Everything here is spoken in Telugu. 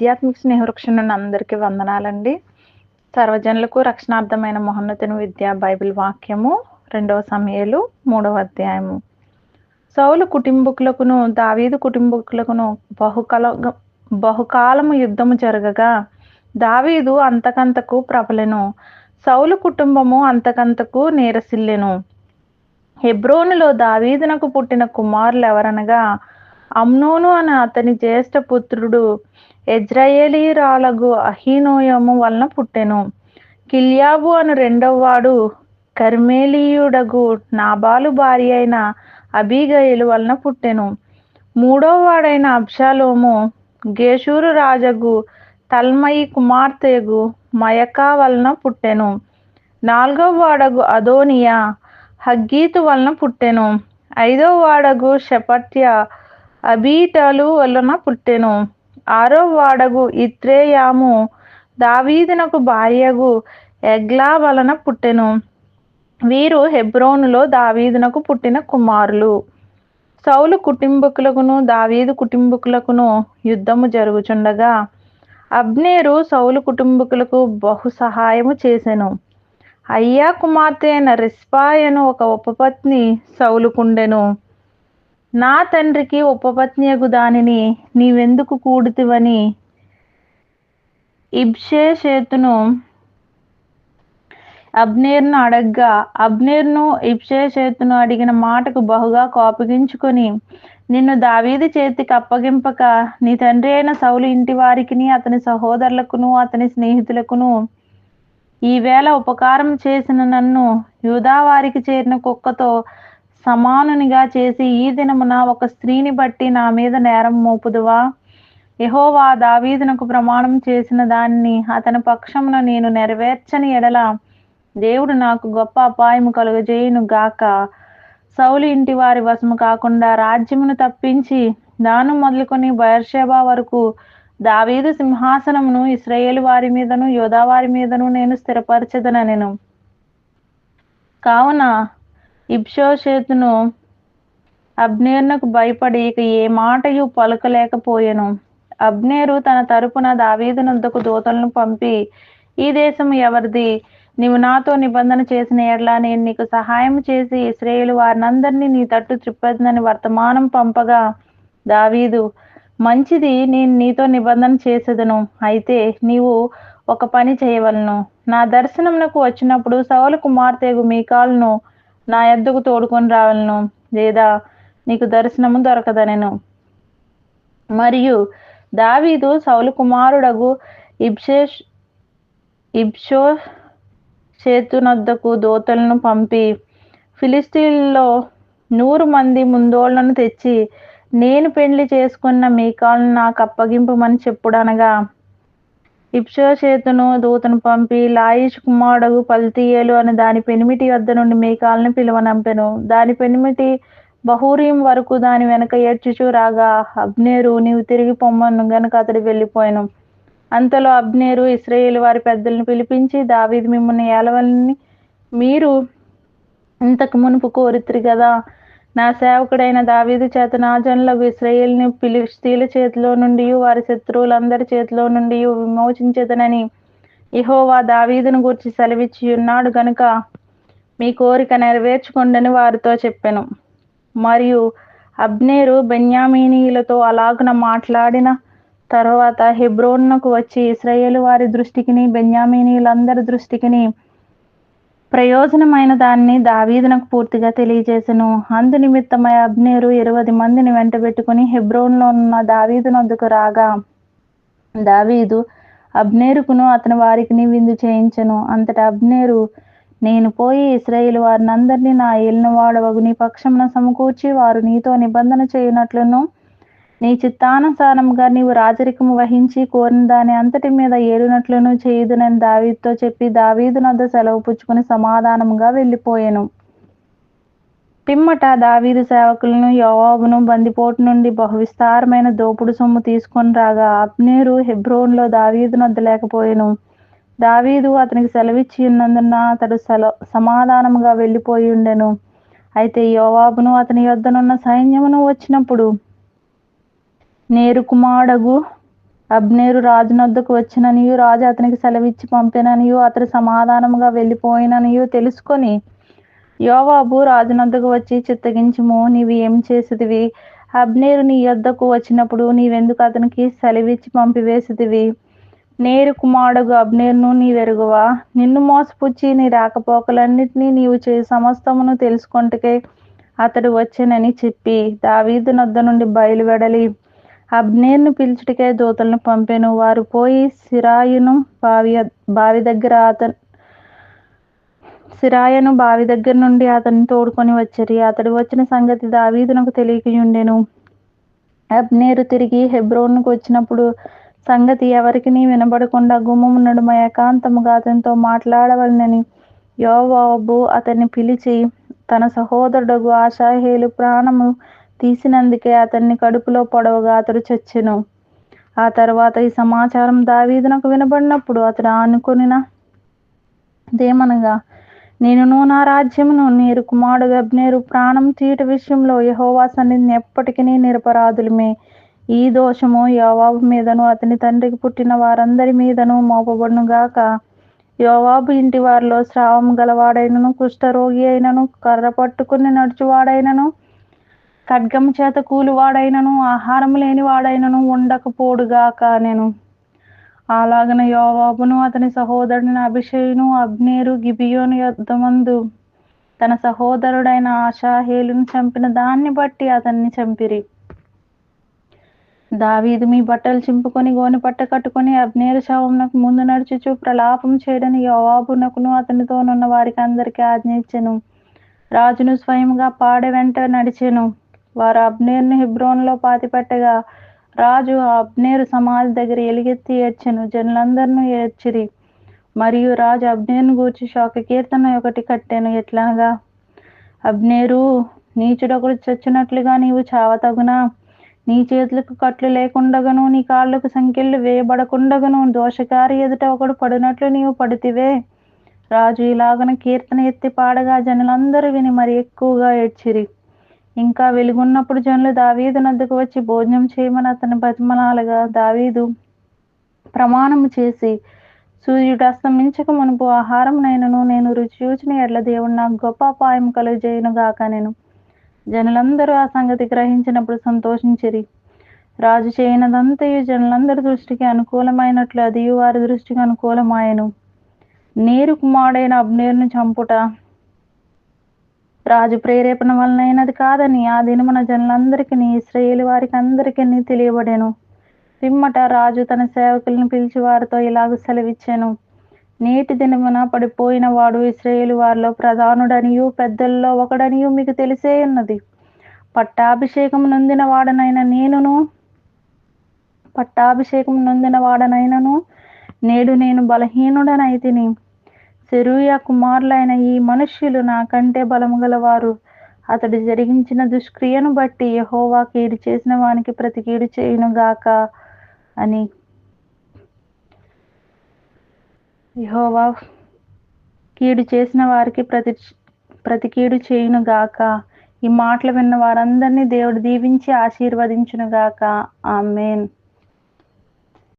ఆధ్యాత్మిక స్నేహవృక్షం నుండి అందరికీ వందనాలండి. సర్వజనులకు రక్షణార్థమైన మహోన్నతుని విద్య బైబిల్ వాక్యము రెండవ సమయలు మూడవ అధ్యాయము. సౌలు కుటుంబకులకును దావీదు కుటుంబకులకును బహుకాల బహుకాలము యుద్ధము జరగగా దావీదు అంతకంతకు ప్రబలెను. సౌలు కుటుంబము అంతకంతకు నీరసిల్లెను. హెబ్రోనులో దావీదునకు పుట్టిన కుమారులు ఎవరనగా అమ్నోను అనే అతని జ్యేష్ఠ పుత్రుడు ఎజ్రాయేలీరాలగు అహీనోయము వలన పుట్టెను. కిల్యాబు అను రెండవ వాడు కర్మేలీయుడగు నాబాలు భార్య అయిన అబీగయిలు వలన పుట్టెను. మూడవ వాడైన అబ్షాలోము గేషూరు రాజగు తల్మయి కుమార్తెగు మయకా వలన పుట్టెను. నాలుగవ వాడగు అదోనియా హగ్గీతు వలన పుట్టెను. ఐదవ వాడగు షపట్య అబీటలు వలన పుట్టెను. ఆరో వాడగు ఇత్రేయాము. దావీదునకు భార్యగు ఎగ్లా వలన పుట్టెను. వీరు హెబ్రోనులో దావీదునకు పుట్టిన కుమారులు. సౌలు కుటుంబకులకును దావీదు కుటుంబకులకును యుద్ధము జరుగుచుండగా అబ్నేరు సౌలు కుటుంబకులకు బహు సహాయము చేసెను. అయ్యా కుమార్తె అయిన రిస్పాయను ఒక ఉపపత్ని సౌలుకుండెను. నా తండ్రికి ఉపపత్నియగు దానిని నీవెందుకు కూడుతివని? ఇబ్షేషేతును అబ్నేర్ను అడగ్గా అబ్నేర్ను ఇబ్షేషేతును అడిగిన మాటకు బహుగా కోపగించుకొని నిన్ను దావీది చేతికి అప్పగింపక నీ తండ్రి అయిన సౌలు ఇంటి వారికిని అతని సహోదరులకును అతని స్నేహితులకును ఈవేళ ఉపకారం చేసిన నన్ను యూదావారికి చేరిన కుక్కతో సమానునిగా చేసి ఈ దినమున ఒక స్త్రీని బట్టి నా మీద నేరం మోపుదువా? యహోవా దావీదునకు ప్రమాణం చేసిన దాన్ని అతని పక్షమున నేను నెరవేర్చని ఎడల దేవుడు నాకు గొప్ప అపాయము కలుగజేయును గాక. సౌలు ఇంటి వారి వశము కాకుండా రాజ్యమును తప్పించి దాను మొదలుకొని బయర్షేబా వరకు దావీదు సింహాసనమును ఇస్రాయేల్ వారి మీదను యోధా వారి మీదను నేను స్థిరపరచదనెను. కావున ఇబ్షోషేతును అబ్నేర్నకు భయపడి ఇక ఏ మాటయు పలకలేకపోయాను. అబ్నేరు తన తరపున దావీదునందుకు దూతలను పంపి ఈ దేశం ఎవరిది? నీవు నాతో నిబంధన చేసిన ఎడ్లా నేను నీకు సహాయం చేసి ఇస్రేయులు వారినందరినీ నీ తట్టు త్రిప్పదని వర్తమానం పంపగా దావీదు మంచిది నేను నీతో నిబంధన చేసేదను. అయితే నీవు ఒక పని చేయవలను. నా దర్శనంకు వచ్చినప్పుడు సౌలు కుమార్తెగు మీకాలను నా ఎద్దుకు తోడుకొని రావలను. లేదా నీకు దర్శనము దొరకదనెను. మరియు దావీదు సౌలు కుమారుడగు ఇబ్షేష్ ఇబ్షో చేతునద్దకు దోతలను పంపి ఫిలిస్తీన్లో నూరు మంది ముందోళ్ళను తెచ్చి నేను పెళ్ళి చేసుకున్న మీకాలను నాకు అప్పగింపమని చెప్పుడనగా ఇప్షో చేతును దూతను పంపి లాయిష్ కుమారుడు పల్తీయేలు అని దాని పెనిమిటి వద్ద నుండి మేకాలను పిలువనంపెను. దాని పెనిమిటి బహూరీం వరకు దాని వెనక ఏడ్చుచూ రాగా అబ్నేరు నీవు తిరిగి పొమ్మను గనుక అతడు వెళ్ళిపోయాను. అంతలో అబ్నేరు ఇస్రాయేల్ వారి పెద్దలను పిలిపించి దావీది మిమ్మల్ని ఏలవలని మీరు ఇంతకు మునుపు కోరిత్రి కదా నా సేవకుడైన దావీదు చేత నా జనులకు ఇస్రయేల్ని పిలిస్తీల చేతిలో నుండి వారి శత్రువులందరి చేతిలో నుండి విమోచించదనని ఇహోవా దావీదును గురించి సెలవిచ్చి ఉన్నాడు గనుక మీ కోరిక నెరవేర్చుకోండని వారితో చెప్పాను. మరియు అబ్నేరు బెన్యామీనీయులతో అలాగున మాట్లాడిన తర్వాత హెబ్రోన్నకు వచ్చి ఇస్రాయేల్ వారి దృష్టికిని బెన్యామీనీయులందరి దృష్టికిని ప్రయోజనమైన దాన్ని దావీదునకు పూర్తిగా తెలియజేసెను. అందు నిమిత్తమై అబ్నేరు ఇరవై మందిని వెంటబెట్టుకుని హెబ్రోన్లో ఉన్న దావీదు నొద్దకు రాగా దావీదు అబ్నేరుకును అతని వారికి విందు చేయించను. అంతటా అబ్నేరు నేను పోయి ఇస్రాయిల్ వారిని అందరినీ నా ఏలినవాడవగు నీ పక్షమున సమకూర్చి వారు నీతో నిబంధన చేయనట్లును నీ చిత్తానుసారంగా నీవు రాజరికము వహించి కోరిన దాని అంతటి మీద ఏడునట్లును చేయుదునని దావీదుతో చెప్పి దావీదు నద్ద సెలవు పుచ్చుకుని సమాధానముగా వెళ్ళిపోయాను. పిమ్మట దావీదు సేవకులను యోవాబును బందిపోటు నుండి బహు విస్తారమైన దోపుడు సొమ్ము తీసుకొని రాగా అబ్నేరు హెబ్రోన్లో దావీదు నద్ద లేకపోయాను. దావీదు అతనికి సెలవిచ్చి ఉన్నందున అతడు సెల సమాధానముగా వెళ్ళిపోయి ఉండెను. అయితే యోవాబును అతని యొద్దనున్న సైన్యమును వచ్చినప్పుడు నేరు కుమారుడగు. అబ్నేరు రాజునొద్దకు వచ్చిననియు రాజు అతనికి సెలవిచ్చి పంపిననియు అతడు సమాధానముగా వెళ్ళిపోయిననియు తెలుసుకొని యోవాబు రాజునొద్దకు వచ్చి చిత్తగించుము నీవు ఏం చేసేదివి అబ్నేరు నీ యొద్దకు వచ్చినప్పుడు నీవెందుకు అతనికి సెలవిచ్చి పంపివేసేదివి నేరు కుమారుడు అబ్నేరును నీవెరుగువా? నిన్ను మోసపుచ్చి నీ రాకపోకలన్నిటినీ నీవు చే సమస్తమును తెలుసుకొంటకే అతడు వచ్చానని చెప్పి. దావీదు నొద్ద నుండి బయలువెడలి. అబ్నేర్ను పిలుచుటికై దూతలను పంపెను. వారు పోయి సిరాయును బావి బావి దగ్గర అతను సిరాయను బావి దగ్గర నుండి అతన్ని తోడుకొని వచ్చరి. అతడు వచ్చిన సంగతి దావీదునకు తెలియకయుండెను. అబ్నేరు తిరిగి హెబ్రోన్కు వచ్చినప్పుడు సంగతి ఎవరికి వినబడకుండా గుమ్మము నడుమ ఏకాంతముగా అతనితో మాట్లాడవలనని యోవాబు అతన్ని పిలిచి తన సహోదరుడు ఆశాహేలు ప్రాణము తీసినందుకే అతన్ని కడుపులో పొడవగా అతడు చచ్చెను. ఆ తర్వాత ఈ సమాచారం దావీదునకు వినబడినప్పుడు అతడు అనుకునిన దేమనగా నేనును నా రాజ్యమును నీరు కుమారుడు అబ్నేరు ప్రాణం తీట విషయంలో యహోవా సన్నిధిని ఎప్పటికీ నిరపరాధులమే. ఈ దోషము యోవాబు మీదను అతని తండ్రికి పుట్టిన వారందరి మీదను మోపబడును గాక యోవాబు ఇంటి వారిలో స్రావం గలవాడైనను కుష్ఠరోగి అయినను కర్ర పట్టుకుని నడుచువాడైనను ఖడ్గం చేత కూలివాడైనను ఆహారం లేని వాడైనను ఉండకపోడుగాక నేను. అలాగన యోవాబును అతని సహోదరుని అభిషేయును అబ్నేరు గిబియోను యుద్ధమందు తన సహోదరుడైన ఆశాహేలును చంపిన దాన్ని బట్టి అతన్ని చంపిరి. దావీదు మీ బట్టలు చింపుకొని గోని పట్ట కట్టుకొని అబ్నేరు శవమునకు ముందు నడుచుచు ప్రలాపం చేయడని యోవాబునకును అతనితోనున్న వారికి అందరికీ ఆజ్ఞ రాజును స్వయంగా పాడె వెంట నడిచెను. వారు అబ్నేర్ని హిబ్రోన్లో పాతిపెట్టగా రాజు అబ్నేరు సమాధి దగ్గర ఎలుగెత్తి ఏడ్చెను జనులందరినూ ఏడ్చిరి. మరియు రాజు అబ్నేర్ను గూర్చి శోక కీర్తన ఒకటి కట్టాను ఎట్లాగా అబ్నేరు నీచుడొకడు చచ్చినట్లుగా నీవు చావతగునా? నీ చేతులకు కట్లు లేకుండగను నీ కాళ్ళకు సంఖ్యలు వేయబడకుండగను దోషకారి ఎదుట ఒకడు పడినట్లు నీవు పడితివే? రాజు ఇలాగన కీర్తన ఎత్తి పాడగా జనులందరూ విని మరి ఎక్కువగా ఏడ్చిరి. ఇంకా వెలుగున్నప్పుడు జనులు దావీదు నద్దకు వచ్చి భోజనం చేయమని అతని బతిమలాలుగా దావీదు ప్రమాణము చేసి సూర్యుడు అస్తమించక మునుపు ఆహారం నైనను నేను రుచి చూచిన ఎడ్ల దేవుడు నాకు గొప్ప అపాయం కలుగజేయును గాక నేను. జనులందరూ ఆ సంగతి గ్రహించినప్పుడు సంతోషించిరి. రాజు చేయనదంతయు జనులందరి దృష్టికి అనుకూలమైనట్లు అది వారి దృష్టికి అనుకూలమాయను. నేరు కుమారుడైన అబ్నేరును చంపుట రాజు ప్రేరేపణ వలనైనది కాదని ఆ దినమున జనులందరికీ ఇస్రాయేలు వారికి అందరికీ తెలియబడెను. పిమ్మట రాజు తన సేవకులను పిలిచి వారితో ఇలాగ సెలవిచ్చాను. నేటి దినమున పడిపోయిన వాడు ఇస్రాయేలు వారిలో ప్రధానుడనియు పెద్దల్లో ఒకడనియు మీకు తెలిసే ఉన్నది. పట్టాభిషేకం నొందిన వాడనైన నేనును పట్టాభిషేకం నొందిన వాడనైనను నేడు నేను బలహీనుడనైతిని. సెరూయ కుమారులైన ఈ మనుష్యులు నాకంటే బలము గలవారు అతడు జరిగించిన దుష్క్రియను బట్టి యహోవా కీడు చేసిన వానికి ప్రతి కీడు చేయును గాక అని యహోవా కీడు చేసిన వారికి ప్రతి ప్రతి కీడు చేయును గాక ఈ మాటలు విన్న వారందరినీ దేవుడు దీవించి ఆశీర్వదించును గాక ఆమెన్.